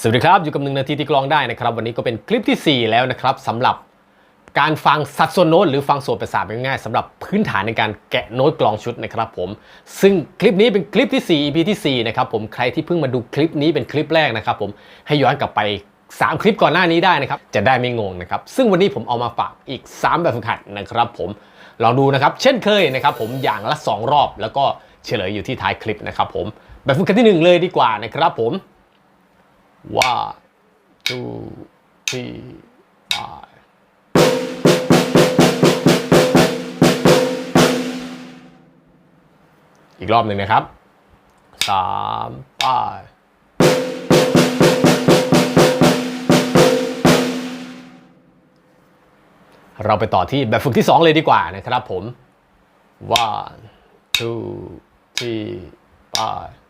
สวัสดีครับ อยู่กับหนึ่งนาทีที่กลองได้นะครับ วันนี้ก็เป็นคลิปที่ 4 แล้วนะครับสำหรับการฟังสัดส่วนโน้ตหรือฟังส่วนประสาทง่ายๆสำหรับพื้นฐานในการแกะโน้ตกลองชุดนะครับผม ซึ่งคลิปนี้เป็นคลิปที่ 4 EP ที่4นะครับผมใครที่เพิ่งมาดูคลิปนี้เป็นคลิปแรกนะครับผมให้ย้อนกลับไป 3 คลิปก่อนหน้านี้ได้นะครับจะได้ไม่งงนะครับซึ่งวันนี้ผมเอามาฝากอีก 3 แบบฝึกหัดนะครับผมลองดูนะครับเช่นเคยนะครับผมอย่างละ 2 รอบ แล้วก็เฉลยอยู่ที่ท้ายคลิปนะครับผมแบบฝึกหัดที่หนึ่งเลยดีกว่านะครับผม One, two, three, five. อีกรอบหนึ่งนะครับสามป้ายเราไปต่อที่แบบฝึกที่ 2 เลยดีกว่านะครับผม one two three five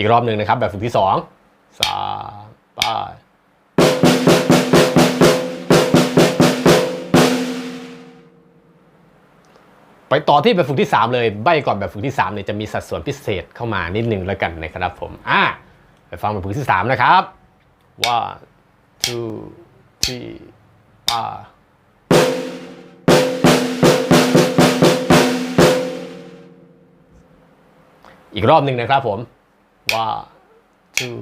อีกรอบหนึ่งนะครับ แบบฝึกที่สองสามป้ายไปต่อที่แบบฝึกที่ 3 เลย ใบก่อนแบบฝึกที่3เนี่ยจะมีสัดส่วนพิเศษเข้ามานิดนึงแล้วกันนะครับผม อะไปฟังแบบฝึกที่ 3 นะครับ one two three ป้ายอีกรอบหนึ่งนะครับผม one two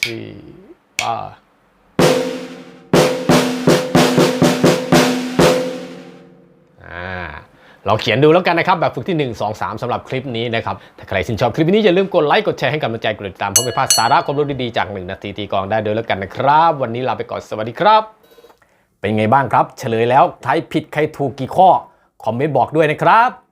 three five อ่าเราเขียนดูแล้วกันนะครับ แบบฝึกที่ 1 2 3สำหรับคลิปนี้นะครับ ถ้าใครชื่นชอบคลิปนี้ อย่าลืมกดไลค์กดแชร์ให้กำลังใจกดติดตามเพื่อไม่พลาดสาระความรู้ดี ๆ จาก 1 นาทีตีกองได้โดยแล้วกันนะครับ วันนี้ลาไปก่อนสวัสดีครับ เป็นไงบ้างครับ เฉลยแล้วใครผิดใครถูกกี่ข้อ คอมเมนต์บอกด้วยนะครับ